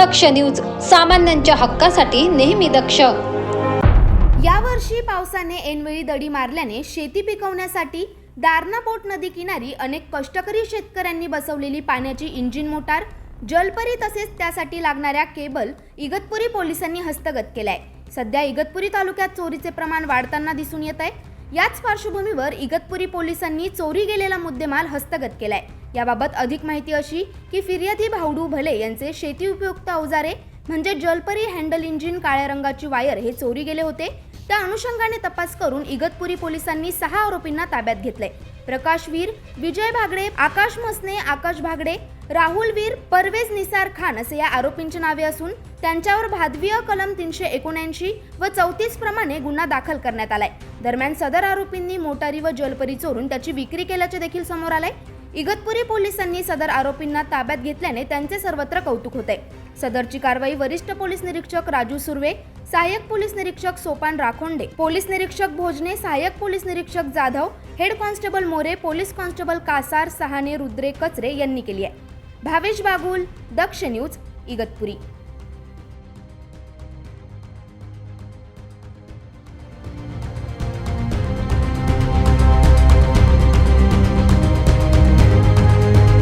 दक्ष news सामान्यांच्या हक्कासाठी नेहमी दक्ष. यावर्षी पावसाने ऐनवेळी दडी मारल्याने शेती पिकवण्यासाठी दारणापोट नदी किनारी अनेक कष्टकरी शेतकऱ्यांनी बसवलेली पाण्याची इंजिन मोटार जलपरी तसेच त्यासाठी लागणाऱ्या केबल इगतपुरी पोलिसांनी हस्तगत केलाय. सध्या इगतपुरी तालुक्यात चोरीचे प्रमाण वाढताना दिसून येत आहे. याच पार्श्वभूमीवर इगतपुरी पोलिसांनी चोरी गेलेला मुद्देमाल हस्तगत केलाय. याबाबत अधिक माहिती अशी की फिर्यादी भावडू भले यांचे शेती उपयुक्त अवजारे म्हणजे जलपरी हँडल इंजिन काळ्या रंगाची वायर हे चोरी गेले होते त्या अनुषंगाने तपास करून इगतपुरी पोलिसांनी सहा आरोपींना ताब्यात घेतले प्रकाश वीर विजय भागडे आकाश मसने आकाश भागडे राहुल वीर परवेज निसार खान असे या आरोपींची नावे असून त्यांच्यावर भादवीय कलम तीनशे एकोणऐंशी व चौतीस प्रमाणे गुन्हा दाखल करण्यात आलाय. दरम्यान सदर आरोपींनी मोटारी व जलपरी चोरून त्याची विक्री केल्याचे देखील समोर आले इगतपुरी पोलिसांनी सदर आरोपींना ताब्यात घेतल्याने त्यांचे सर्वत्र कौतुक होते सदरची कारवाई वरिष्ठ पोलीस निरीक्षक राजू सुर्वे सहाय्यक पोलीस निरीक्षक सोपान राखोंडे पोलीस निरीक्षक भोजने सहाय्यक पोलीस निरीक्षक Jadhav head constable More police constable Kasar Sahane Rudre Kachare यांनी केली आहे. भावेश बागुल दक्ष न्यूज इगतपुरी.